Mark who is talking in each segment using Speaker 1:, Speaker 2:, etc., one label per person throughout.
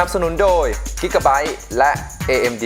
Speaker 1: นับสนุนโดย Gigabyte และ AMD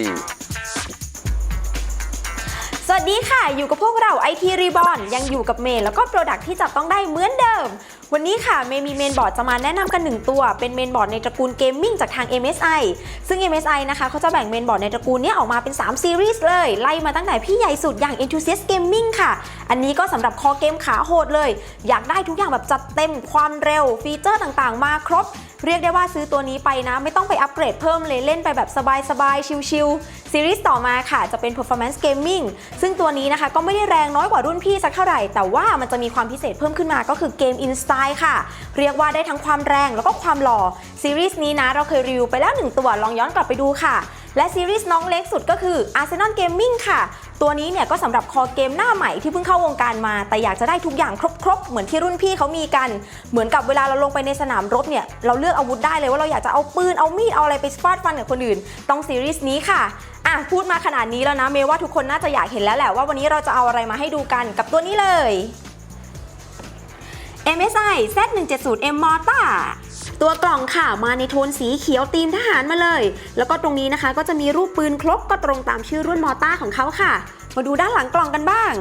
Speaker 2: สวัสดีค่ะ อยู่กับพวกเรา IT Reborn ยังอยู่กับเมย์แล้วก็โปรดักที่จับต้องได้เหมือนเดิม วันนี้ค่ะเมย์มีเมนบอร์ดจะมาแนะนำกันหนึ่งตัว เป็นเมนบอร์ดในตระกูลเกมมิ่งจากทาง MSI ซึ่ง MSI นะคะเขาจะแบ่งเมนบอร์ดในตระกูลนี้ออกมาเป็น 3 ซีรีส์เลย ไล่มาตั้งแต่พี่ใหญ่สุดอย่าง Enthusiast Gaming ค่ะ อันนี้ก็สำหรับคอเกมขาโหดเลย อยากได้ทุกอย่างแบบจัดเต็มความเร็วฟีเจอร์ต่างๆ มาครบเรียกได้ว่าซื้อตัวนี้ไปนะ ไม่ต้องไปอัปเกรดเพิ่มเลยเล่นไปแบบสบายๆ ชิลๆ ซีรีส์ต่อมาค่ะ จะเป็น performance gaming ซึ่งตัวนี้นะคะก็ไม่ได้แรงน้อยกว่ารุ่นพี่สักเท่าไหร่ แต่ว่ามันจะมีความพิเศษเพิ่มขึ้นมาก็คือเกม in style ค่ะ เรียกว่าได้ทั้งความแรงแล้วก็ความหล่อซีรีส์นี้นะเราเคยรีวิวไปแล้วหนึ่งตัวลองย้อนกลับไปดูค่ะ และซีรีส์น้องเล็กสุดก็คือ Arsenal Gaming ค่ะ ตัวนี้เนี่ยก็สำหรับคอเกมหน้าใหม่ที่เพิ่งเข้าวงการมา แต่อยากจะได้ทุกอย่างครบๆ เหมือนที่รุ่นพี่เขามีกัน เหมือนกับเวลาเราลงไปในสนามรบเนี่ยเราเลือกอาวุธได้เลยว่าเราอยากจะเอาปืนเอามีดเอาอะไรไปฟาดฟันกับคนอื่น ต้องซีรีส์นี้ค่ะอะพูดมาขนาดนี้แล้วนะเมย์ว่าทุกคนน่าจะอยากเห็นแล้วแหละว่าวันนี้เราจะเอาอะไรมาให้ดูกันกับตัวนี้เลย MSI Z170M Mortar ตัวกล่องค่ะมาในโทนสีเขียวตีมทหารมาเลย แล้วก็ตรงนี้นะคะก็จะมีรูปปืนครบก็ตรงตามชื่อรุ่นมอต้าของเขาค่ะ มาดูด้านหลังกล่องกันบ้าง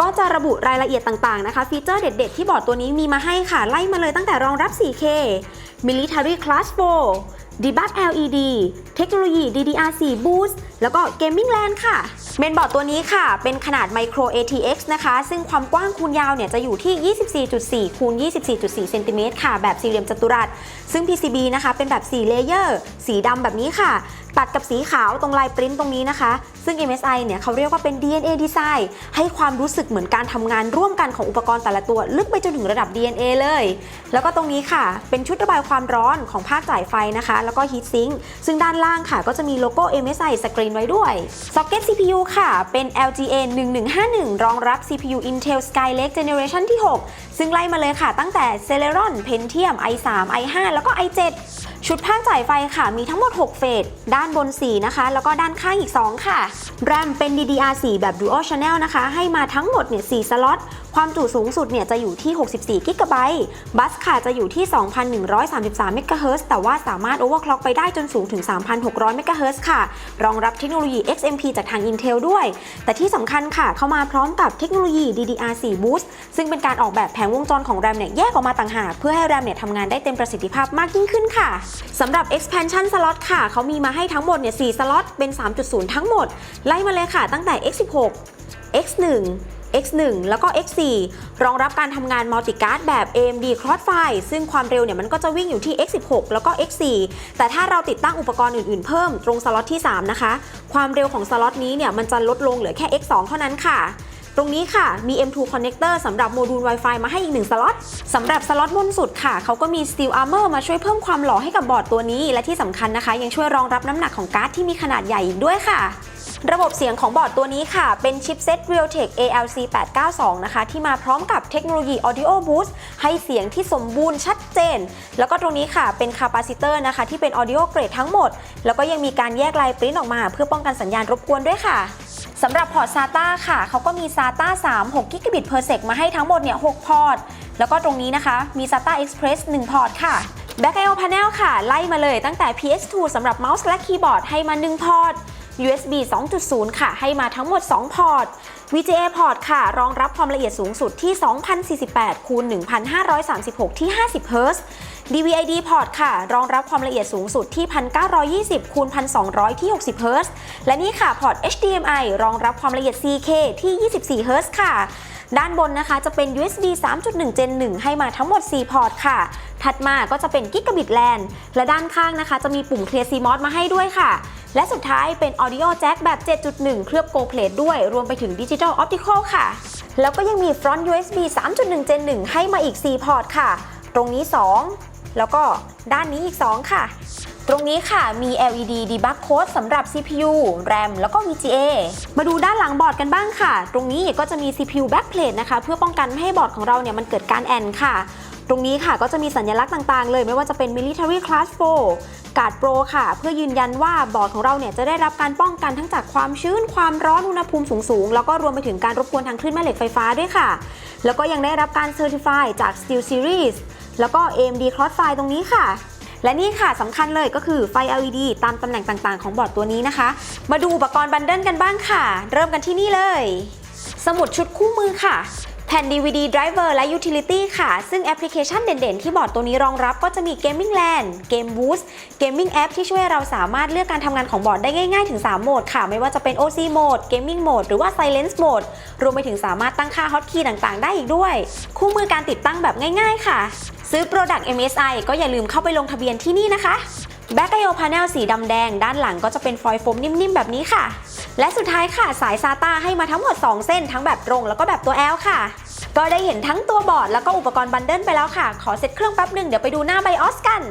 Speaker 2: ก็จะระบุรายละเอียดต่างๆนะคะ ฟีเจอร์เด็ดๆ ที่บอร์ดตัวนี้มีมาให้ค่ะ ไล่มาเลยตั้งแต่รองรับ 4K Military Class 4 Debug LED เทคโนโลยี DDR4 Boost แล้วก็ Gaming LAN ค่ะ เมนบอร์ดตัวนี้ค่ะ เป็นขนาด Micro ATX นะคะ ซึ่งความกว้างคูณยาวเนี่ยจะอยู่ที่ 24.4คูณ24.4เซนติเมตรค่ะ แบบสี่เหลี่ยมจัตุรัส ซึ่ง PCB นะคะ เป็นแบบ4เลเยอร์ สีดำแบบนี้ค่ะ ตัดกับสีขาวตรงลายปริ้นตรงนี้นะคะ ซึ่ง MSI เนี่ยเขาเรียกว่าเป็น DNA Design ให้ความรู้สึกเหมือนการทำงานร่วมกันของอุปกรณ์แต่ละตัว ลึกไปจนถึงระดับ DNA เลย แล้วก็ตรงนี้ค่ะ เป็นชุดระบายความร้อนของภาคจ่ายไฟนะคะ แล้วก็ Heat Sink ซึ่งด้านล่างค่ะก็จะมีโลโก้ MSI สกรีนไว้ด้วย Socket CPU ค่ะ เป็น LGA 1151 รองรับ CPU Intel Skylake Generation ที่ 6 ซึ่งไล่มาเลยค่ะ ตั้งแต่ Celeron Pentium i3 i5 แล้วก็ i7 ชุดภาคจ่ายไฟค่ะ มีทั้งหมด 6 เฟส ด้านบน 4 นะคะ แล้วก็ด้านข้างอีก 2 ค่ะ RAM เป็น DDR4 แบบ Dual Channel นะคะ ให้มาทั้งหมดเนี่ย4สล็อต ความจุสูงสุดเนี่ยจะอยู่ที่ 64 กิกะไบต์ บัสค่ะจะอยู่ที่ 2,133 เมกะเฮิรตซ์แต่ว่าสามารถ overclock ไปได้จนสูงถึง 3,600 เมกะเฮิรตซ์ค่ะ รองรับเทคโนโลยี XMP จากทาง Intel ด้วย แต่ที่สำคัญค่ะ เข้ามาพร้อมกับเทคโนโลยี DDR4 Boost ซึ่งเป็นการออกแบบแผงวงจรของ RAM เนี่ยแยกออกมาต่างหากเพื่อให้ RAM เนี่ยทำงานได้เต็มประสิทธิภาพมากยิ่งขึ้นค่ะสำหรับ expansion slot ค่ะ เขามีมาให้ทั้งหมดเนี่ย4สล็อตเป็น 3.0 ทั้งหมด ไล่มาเลยค่ะตั้งแต่ x16 x1 X1 แล้วก็ X4 รองรับการทำงานมัลติการ์ดแบบ AMD Crossfire ซึ่งความเร็วเนี่ยมันก็จะวิ่งอยู่ที่ X16 แล้วก็ X4 แต่ถ้าเราติดตั้งอุปกรณ์อื่นๆ เพิ่มตรงสล็อตที่ 3 นะคะ ความเร็วของสล็อตนี้เนี่ยมันจะลดลงเหลือแค่ X2 เท่านั้นค่ะตรงนี้ค่ะ มี M2 connector สำหรับโมดูล Wi-Fi มาให้อีก1สล็อตสำหรับสล็อตบนสุดค่ะ เขาก็มี Steel Armor มาช่วยเพิ่มความหล่อให้กับบอร์ดตัวนี้ และที่สำคัญนะคะ ยังช่วยรองรับน้ำหนักของการ์ดที่มีขนาดใหญ่อีกด้วยค่ะ ระบบเสียงของบอร์ดตัวนี้ค่ะ เป็นชิปเซ็ต Realtek ALC 892 นะคะ ที่มาพร้อมกับเทคโนโลยี Audio Boost ให้เสียงที่สมบูรณ์ชัดเจน แล้วก็ตรงนี้ค่ะ เป็นคาปาซิเตอร์นะคะ ที่เป็น Audio Grade ทั้งหมด แล้วก็ยังมีการแยกลายปริ้นออกมา เพื่อป้องกันสัญญาณรบกวนด้วยค่ะสำหรับพอร์ต SATA ค่ะ เขาก็มี SATA 3 6กิกะบิต per sec มาให้ทั้งหมดเนี่ย 6 พอร์ต แล้วก็ตรงนี้นะคะ มี SATA Express 1 พอร์ตค่ะ Back I/O Panel ค่ะ ไล่มาเลยตั้งแต่ PS2 สำหรับเมาส์และคีย์บอร์ดให้มา 1 พอร์ต USB 2.0 ค่ะ ให้มาทั้งหมด 2 พอร์ต VGA พอร์ตค่ะ รองรับความละเอียดสูงสุดที่ 2048คูณ1536 ที่ 50 Hz DVI-D พอร์ตค่ะ รองรับความละเอียดสูงสุดที่ 1920คูณ1200 ที่ 60 Hz และนี่ค่ะ พอร์ต HDMI รองรับความละเอียด 4K ที่ 24 Hz ค่ะ ด้านบนนะคะจะเป็น USB 3.1 Gen 1 ให้มาทั้งหมด 4 พอร์ตค่ะ ถัดมาก็จะเป็น Gigabit LAN และด้านข้างนะคะ จะมีปุ่ม Clear CMOS มาให้ด้วยค่ะ และสุดท้ายเป็น Audio Jack แบบ 7.1 เคลือบ Go Plate ด้วย รวมไปถึง Digital Optical ค่ะ แล้วก็ยังมี Front USB 3.1 Gen 1 ให้มาอีก 4 พอร์ตค่ะ ตรงนี้ 2 แล้วก็ด้านนี้อีก 2 ค่ะ ตรงนี้ค่ะมี LED debug code สำหรับ CPU RAM แล้วก็ VGA มาดูด้านหลังบอร์ดกันบ้างค่ะ ตรงนี้ก็จะมี CPU backplate นะคะ เพื่อป้องกันไม่ให้บอร์ดของเราเนี่ยมันเกิดการแอนค่ะ ตรงนี้ค่ะก็จะมีสัญลักษณ์ต่างๆ เลยไม่ว่าจะเป็น military class 4การ์ดโปรค่ะ เพื่อยืนยันว่าบอร์ดของเราเนี่ยจะได้รับการป้องกันทั้งจากความชื้น ความร้อนอุณหภูมิสูงๆ แล้วก็รวมไปถึงการรบกวนทางคลื่นแม่เหล็กไฟฟ้าด้วยค่ะ แล้วก็ยังได้รับการ certify จาก Steel Series แล้วก็ AMD Crossfire ตรงนี้ค่ะ และนี่ค่ะสำคัญเลยก็คือไฟ LED ตามตำแหน่งต่างๆ ของบอร์ดตัวนี้นะคะ มาดูอุปกรณ์บันเดิลกันบ้างค่ะ เริ่มกันที่นี่เลย สมุดชุดคู่มือค่ะ ผ่น DVD driver และ utility ค่ะ ซึ่งแอปพลิเคชันเด่นๆ ที่บอร์ดตัวนี้รองรับก็จะมี Gaming Land Game Boost Gaming App ที่ช่วยเราสามารถเลือกการทำงานของบอร์ดได้ง่ายๆ ถึง 3 โหมดค่ะ ไม่ว่าจะเป็น OC Mode Gaming Mode หรือว่า Silence Mode รวมไปถึงสามารถตั้งค่า Hotkey ต่างๆ ได้อีกด้วย คู่มือการติดตั้งแบบง่ายๆ ค่ะ ซื้อ Product MSI ก็อย่าลืมเข้าไปลงทะเบียนที่นี่นะคะแบ็กไอโอพาเนลสีดำแดง ด้านหลังก็จะเป็นฟอยล์โฟมนิ่มๆ แบบนี้ค่ะ และสุดท้ายค่ะสาย SATA ให้มาทั้งหมด 2 เส้นทั้งแบบตรงแล้วก็แบบตัว L ค่ะ ก็ได้เห็นทั้งตัวบอร์ดแล้วก็อุปกรณ์บันเดิลไปแล้วค่ะ ขอเซ็ตเครื่องแป๊บหนึ่งเดี๋ยวไปดูหน้าไบออสกัน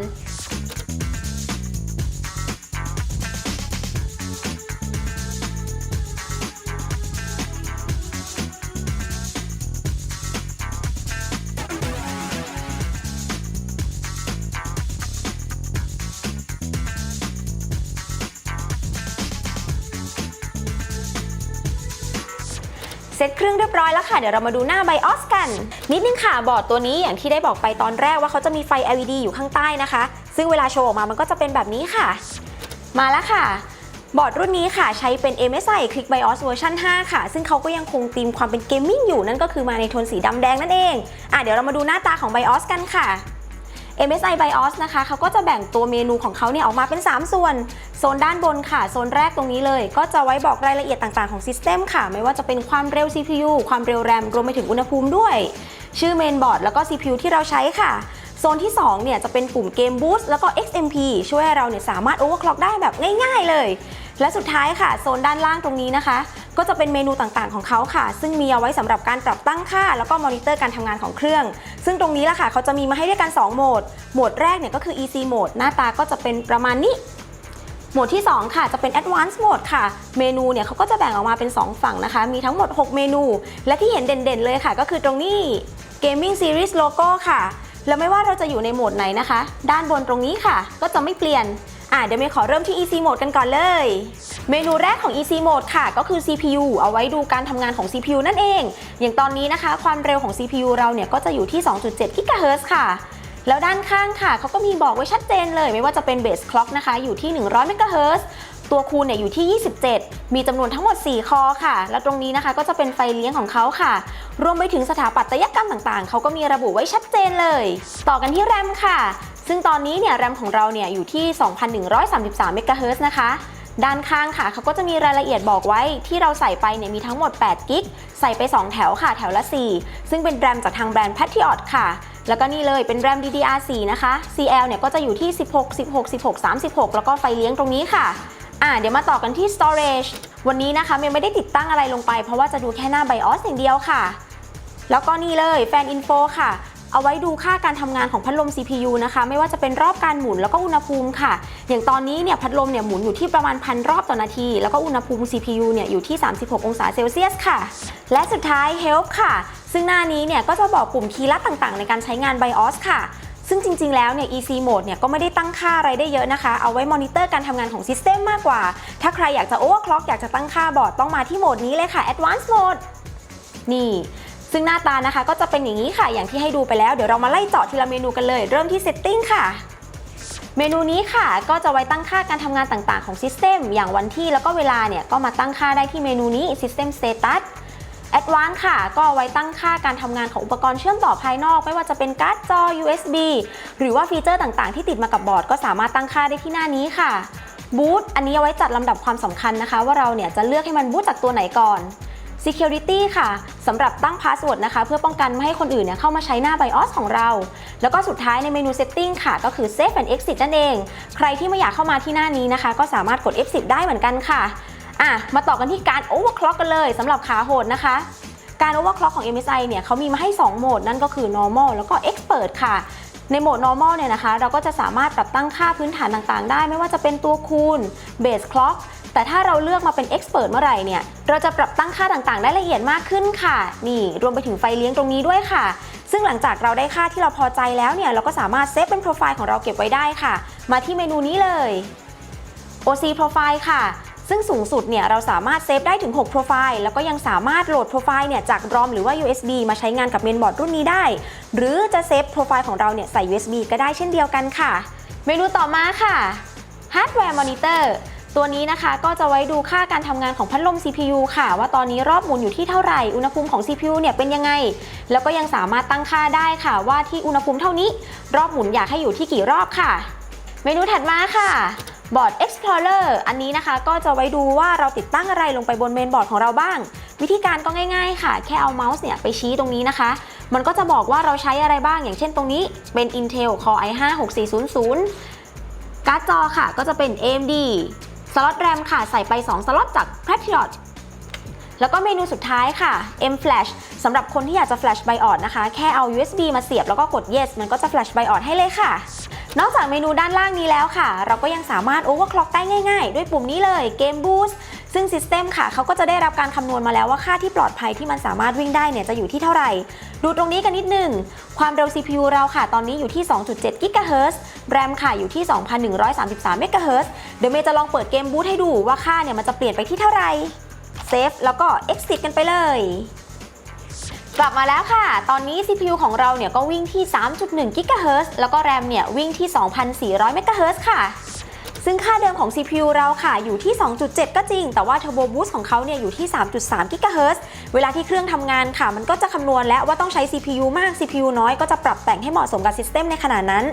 Speaker 2: ซ็ตเครื่องเรียบร้อยแล้วค่ะ เดี๋ยวเรามาดูหน้า BIOS กัน นิดนึงค่ะ บอร์ดตัวนี้อย่างที่ได้บอกไปตอนแรกว่าเขาจะมีไฟ LED อยู่ข้างใต้นะคะ ซึ่งเวลาโชว์ออกมามันก็จะเป็นแบบนี้ค่ะ มาแล้วค่ะบอร์ดรุ่นนี้ค่ะใช้เป็น MSI Click BIOS เวอร์ชัน5ค่ะ ซึ่งเขาก็ยังคงธีมความเป็นเกมมิ่งอยู่นั่นก็คือมาในโทนสีดำแดงนั่นเอง อะเดี๋ยวเรามาดูหน้าตาของ BIOS กันค่ะ MSI BIOS นะคะเขาก็จะแบ่งตัวเมนูของเขาเนี่ยออกมาเป็น 3 ส่วน โซนด้านบนค่ะ โซนแรกตรงนี้เลย ก็จะไว้บอกรายละเอียดต่างๆของซิสเต็มค่ะ ไม่ว่าจะเป็นความเร็ว CPU ความเร็วแรมรวมไปถึงอุณหภูมิด้วย ชื่อเมนบอร์ดแล้วก็ CPU ที่เราใช้ค่ะโซนที่ 2 เนี่ยจะเป็นปุ่มเกม Boost แล้วก็ XMP ช่วยเราเนี่ยสามารถ overclock ได้แบบง่าย ๆ เลย และสุดท้ายค่ะ โซนด้านล่างตรงนี้นะคะ ก็จะเป็นเมนูต่างๆของเขาค่ะ ซึ่งมีเอาไว้สำหรับการปรับตั้งค่า แล้วก็มอนิเตอร์การทำงานของเครื่อง ซึ่งตรงนี้แหละค่ะเขาจะมีมาให้ด้วยกัน 2 โหมด โหมดแรกเนี่ยก็คือ EC Mode หน้าตาก็จะเป็นประมาณนี้โหมดที่ 2 ค่ะจะเป็น Advanced Mode ค่ะ เมนูเนี่ยเขาก็จะแบ่งออกมาเป็น 2 ฝั่งนะคะ มีทั้งหมด 6 เมนู และที่เห็นเด่นๆเลยค่ะ ก็คือตรงนี้ Gaming Series Logo ค่ะ แล้วไม่ว่าเราจะอยู่ในโหมดไหนนะคะ ด้านบนตรงนี้ค่ะ ก็จะไม่เปลี่ยน อะเดี๋ยวเมย์ขอเริ่มที่ EC Mode กันก่อนเลย เมนูแรกของ EC Mode ค่ะ ก็คือ CPU เอาไว้ดูการทำงานของ CPU นั่นเอง อย่างตอนนี้นะคะ ความเร็วของ CPU เราเนี่ยก็จะอยู่ที่ 2.7 GHz ค่ะ แล้วด้านข้างค่ะ เขาก็มีบอกไว้ชัดเจนเลย ไม่ว่าจะเป็น Base Clock นะคะ อยู่ที่ 100 MHz ตัวคูณเนี่ยอยู่ที่ 27 มีจำนวนทั้งหมด 4 คอค่ะ แล้วตรงนี้นะคะก็จะเป็นไฟเลี้ยงของเขาค่ะ รวมไปถึงสถาปัตยกรรมต่างๆ เขาก็มีระบุไว้ชัดเจนเลย ต่อกันที่แรมค่ะ ซึ่งตอนนี้เนี่ยแรมของเราเนี่ยอยู่ที่ 2,133 MHz นะคะ ด้านข้างค่ะเขาก็จะมีรายละเอียดบอกไว้ที่เราใส่ไปเนี่ยมีทั้งหมด 8 กิก ใส่ไป 2 แถวค่ะ แถวละ 4 ซึ่งเป็นแรมจากทางแบรนด์ Patriot ค่ะ แล้วก็นี่เลยเป็นแรม DDR4 นะคะ CL เนี่ยก็จะอยู่ที่ 16 16 16 36 แล้วก็ไฟเลี้ยงตรงนี้ค่ะอ่าเดี๋ยวมาต่อกันที่ storage วันนี้นะคะเมยไม่ได้ติดตั้งอะไรลงไป เพราะว่าจะดูแค่หน้า BIOS อย่างเดียวค่ะ แล้วก็นี่เลยแฟนอินโฟค่ะ เอาไว้ดูค่าการทำงานของพัดลม CPU นะคะ ไม่ว่าจะเป็นรอบการหมุนแล้วก็อุณหภูมิค่ะ อย่างตอนนี้เนี่ยพัดลมเนี่ยหมุนอยู่ที่ประมาณพันรอบต่อนาที แล้วก็อุณหภูมิ CPU เนี่ยอยู่ที่ 36 องศาเซลเซียสค่ะ และสุดท้าย Help ค่ะ ซึ่งหน้านี้เนี่ยก็จะบอกปุ่มคีย์ลัดต่างๆ ในการใช้งาน BIOS ค่ะซึ่งจริง ๆ แล้วเนี่ย EC Mode เนี่ยก็ไม่ได้ตั้งค่าอะไรได้เยอะนะคะ เอาไว้มอนิเตอร์การทำงานของซิสเต็มมากกว่า ถ้าใครอยากจะ overclock อยากจะตั้งค่าบอร์ดต้องมาที่โหมดนี้เลยค่ะ Advanced Mode นี่ ซึ่งหน้าตานะคะก็จะเป็นอย่างนี้ค่ะ อย่างที่ให้ดูไปแล้ว เดี๋ยวเรามาไล่เจาะทีละเมนูกันเลย เริ่มที่ Setting ค่ะเมนูนี้ค่ะก็จะไว้ตั้งค่าการทำงานต่างๆของซิสเต็มอย่างวันที่แล้วก็เวลาเนี่ยก็มาตั้งค่าได้ที่เมนูนี้ System Status Advanced ค่ะ ก็ไว้ตั้งค่าการทำงานของอุปกรณ์เชื่อมต่อภายนอก ไม่ว่าจะเป็นการ์ดจอ USB หรือว่าฟีเจอร์ต่างๆ ที่ติดมากับบอร์ด ก็สามารถตั้งค่าได้ที่หน้านี้ค่ะ Boot อันนี้เอาไว้จัดลำดับความสำคัญนะคะ ว่าเราเนี่ยจะเลือกให้มันบูตจากตัวไหนก่อน Security ค่ะสำหรับตั้งพาสเวิร์ดนะคะ เพื่อป้องกันไม่ให้คนอื่นเนี่ยเข้ามาใช้หน้า BIOS ของเรา แล้วก็สุดท้ายในเมนู Setting ค่ะ ก็คือ Save and Exit นั่นเอง ใครที่ไม่อยากเข้ามาที่หน้านี้นะคะ ก็สามารถกด F10 ได้เหมือนกันค่ะอะ มาต่อกันที่การ Overclock กันเลยสำหรับขาโหดนะคะการ Overclock ของ MSI เนี่ยเขามีมาให้ 2 โหมด นั่นก็คือ Normal แล้วก็ Expert ค่ะ ในโหมด normal เนี่ยนะคะ เราก็จะสามารถปรับตั้งค่าพื้นฐานต่างๆ ได้ ไม่ว่าจะเป็นตัวคูณ base clock แต่ถ้าเราเลือกมาเป็น expert เมื่อไหร่เนี่ย เราจะปรับตั้งค่าต่างๆ ได้ละเอียดมากขึ้นค่ะ นี่รวมไปถึงไฟเลี้ยงตรงนี้ด้วยค่ะ ซึ่งหลังจากเราได้ค่าที่เราพอใจแล้วเนี่ย เราก็สามารถเซฟเป็นโปรไฟล์ของเราเก็บไว้ได้ค่ะ มาที่เมนูนี้เลย OC Profile ค่ะ ซึ่งสูงสุดเนี่ยเราสามารถเซฟได้ถึง 6 โปรไฟล์ แล้วก็ยังสามารถโหลดโปรไฟล์เนี่ยจาก ROM หรือว่า USB มาใช้งานกับเมนบอร์ดรุ่นนี้ได้ หรือจะเซฟโปรไฟล์ของเราเนี่ยใส่ USB ก็ได้เช่นเดียวกันค่ะ เมนูต่อมาค่ะ Hardware Monitor ตัวนี้นะคะก็จะไว้ดูค่าการทำงานของพัดลม CPU ค่ะ ว่าตอนนี้รอบหมุนอยู่ที่เท่าไหร่ อุณหภูมิของ CPU เนี่ยเป็นยังไง แล้วก็ยังสามารถตั้งค่าได้ค่ะว่าที่อุณหภูมิเท่านี้ รอบหมุนอยากให้อยู่ที่กี่รอบค่ะ เมนูถัดมาค่ะ บอร์ด Explorer อันนี้นะคะก็จะไว้ดูว่าเราติดตั้งอะไรลงไปบนเมนบอร์ดของเราบ้าง วิธีการก็ง่าย ๆ ค่ะ แค่เอาเมาส์เนี่ยไปชี้ตรงนี้นะคะ มันก็จะบอกว่าเราใช้อะไรบ้าง อย่างเช่นตรงนี้เป็น Intel Core i5 6400 การ์ดจอค่ะก็จะเป็น AMD สล็อตแรมค่ะใส่ไป 2 สล็อตจาก Patriot แล้วก็เมนูสุดท้ายค่ะ M Flash สำหรับคนที่อยากจะ Flash BIOS นะคะ แค่เอา USB มาเสียบแล้วก็กด Yes มันก็จะ Flash BIOS ให้เลยค่ะ นอกจากเมนูด้านล่างนี้แล้วค่ะ เราก็ยังสามารถ overclock ได้ง่ายๆ ด้วยปุ่มนี้เลย Game Boost ซึ่ง System ค่ะเขาก็จะได้รับการคำนวณมาแล้วว่าค่าที่ปลอดภัยที่มันสามารถวิ่งได้เนี่ยจะอยู่ที่เท่าไหร่ ดูตรงนี้กันนิดหนึ่งความเร็ว CPU เราค่ะ ตอนนี้อยู่ที่ 2.7 GHz RAM ค่ะอยู่ที่ 2,133 MHz เดี๋ยวเมย์จะลองเปิดเกมบูทให้ดูว่าค่าเนี่ยมันจะเปลี่ยนไปที่เท่าไหร่เซฟแล้วก็ exit กันไปเลย กลับมาแล้วค่ะ ตอนนี้ CPU ของเราเนี่ยก็วิ่งที่ 3.1 GHz แล้วก็ RAM เนี่ยวิ่งที่ 2,400 MHz ค่ะ ซึ่งค่าเดิมของ CPU เราค่ะอยู่ที่ 2.7 ก็จริง แต่ว่า Turbo Boost ของเขาเนี่ยอยู่ที่ 3.3 GHz เวลาที่เครื่องทำงานค่ะ มันก็จะคำนวณแล้วว่าต้องใช้ CPU มาก CPU น้อยก็จะปรับแต่งให้เหมาะสมกับซิสเต็มในขณะนั้น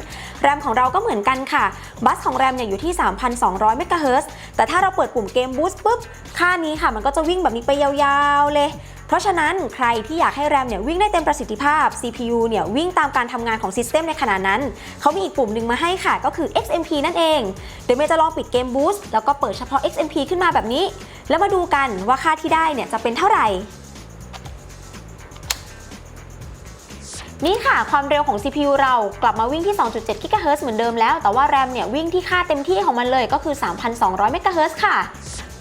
Speaker 2: RAM ของเราก็เหมือนกันค่ะ บัสของ RAM เนี่ยอยู่ที่ 3,200 MHz แต่ถ้าเราเปิดปุ่มเกม Boost ปุ๊บ ค่านี้ค่ะ มันก็จะวิ่งแบบนี้ไปยาวๆเลย เพราะฉะนั้นใครที่อยากให้ RAM เนี่ยวิ่งได้เต็มประสิทธิภาพ CPU เนี่ยวิ่งตามการทำงานของซิสเต็มในขณะนั้น เขามีอีกปุ่มหนึ่งมาให้ค่ะ ก็คือ XMP นั่นเอง เดี๋ยวเมย์จะลองปิดเกม Boost แล้วก็เปิดเฉพาะ XMP ขึ้นมาแบบนี้ แล้วมาดูกันว่าค่าที่ได้เนี่ยจะเป็นเท่าไหร่นี่ค่ะ ความเร็วของ CPU เรากลับมาวิ่งที่ 2.7 GHz เหมือนเดิมแล้ว แต่ว่า RAM เนี่ยวิ่งที่ค่าเต็มที่ของมันเลยก็คือ 3,200 MHz ค่ะ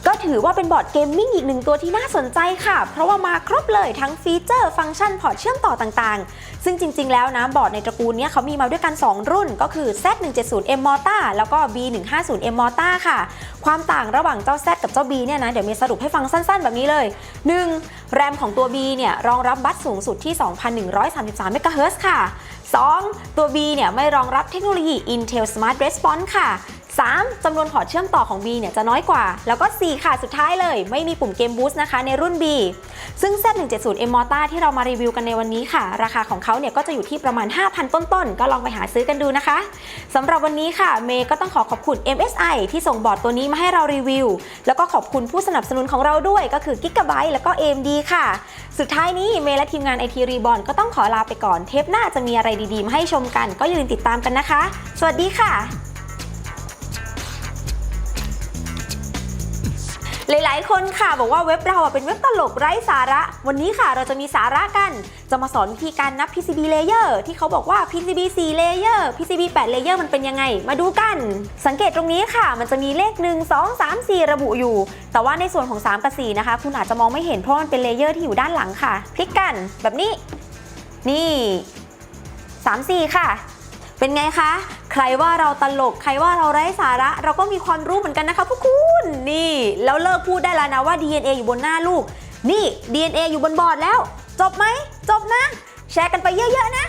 Speaker 2: ก็ถือว่าเป็นบอร์ดเกมมิ่งอีกหนึ่งตัวที่น่าสนใจค่ะ เพราะว่ามาครบเลยทั้งฟีเจอร์ ฟังก์ชันพอร์ตเชื่อมต่อต่างๆ ซึ่งจริงๆ แล้วนะบอร์ดในตระกูลนี้เขามีมาด้วยกัน 2 รุ่น ก็คือ Z170M Morta แล้วก็ B150M Morta ค่ะ ความต่างระหว่างเจ้า Z กับเจ้า B เนี่ยนะเดี๋ยวมีสรุปให้ฟังสั้นๆ แบบนี้เลย 1. แรมของตัว B เนี่ยรองรับบัสสูงสุดที่ 2,133 MHz ค่ะ 2. ตัว B เนี่ยไม่รองรับเทคโนโลยี Intel Smart Response ค่ะ 3. จำนวนพอร์ตเชื่อมต่อของ B เนี่ยจะน้อยกว่า แล้วก็ 4 ค่ะ สุดท้ายเลย ไม่มีปุ่มเกมบูสต์นะคะในรุ่น B ซึ่ง Z170M Morta ที่เรามารีวิวกันในวันนี้ค่ะ ราคาของเขาเนี่ยก็จะอยู่ที่ประมาณ 5,000 ต้นๆ ก็ลองไปหาซื้อกันดูนะคะสำหรับวันนี้ค่ะ เมย์ก็ต้องขอขอบคุณ MSI ที่ส่งบอร์ดตัวนี้มาให้เรารีวิว แล้วก็ขอบคุณผู้สนับสนุนของเราด้วยก็คือ Gigabyte แล้วก็ AMD ค่ะ สุดท้ายนี้เมย์และทีมงาน IT Reborn ก็ต้องขอลาไปก่อนเทปหน้าจะมีอะไรดีๆมาให้ชมกัน ก็อย่าลืมติดตามกันนะคะ สวัสดีค่ะ หลายๆ คนค่ะบอกว่าเว็บเราเป็นเว็บตลกไร้สาระ วันนี้ค่ะเราจะมีสาระกัน จะมาสอนวิธีการนับ PCB layer ที่เขาบอกว่า PCB 4 layer PCB 8 layer มันเป็นยังไง มาดูกัน สังเกตตรงนี้ค่ะ มันจะมีเลข 1 2 3 4 ระบุอยู่ แต่ว่าในส่วนของ 3 กับ 4 นะคะ คุณอาจจะมองไม่เห็นเพราะมันเป็นเลเยอร์ที่อยู่ด้านหลังค่ะ พลิกกันแบบนี้ นี่ 3 4 ค่ะ เป็นไงคะ ใครว่าเราตลก ใครว่าเราไร้สาระ เราก็มีความรู้เหมือนกันนะคะพวกคุณ นี่ แล้วเลิกพูดได้แล้วนะว่า DNA อยู่บนหน้าลูก นี่ DNA อยู่บนบอร์ดแล้ว จบไหม จบนะ แชร์กันไปเยอะๆนะ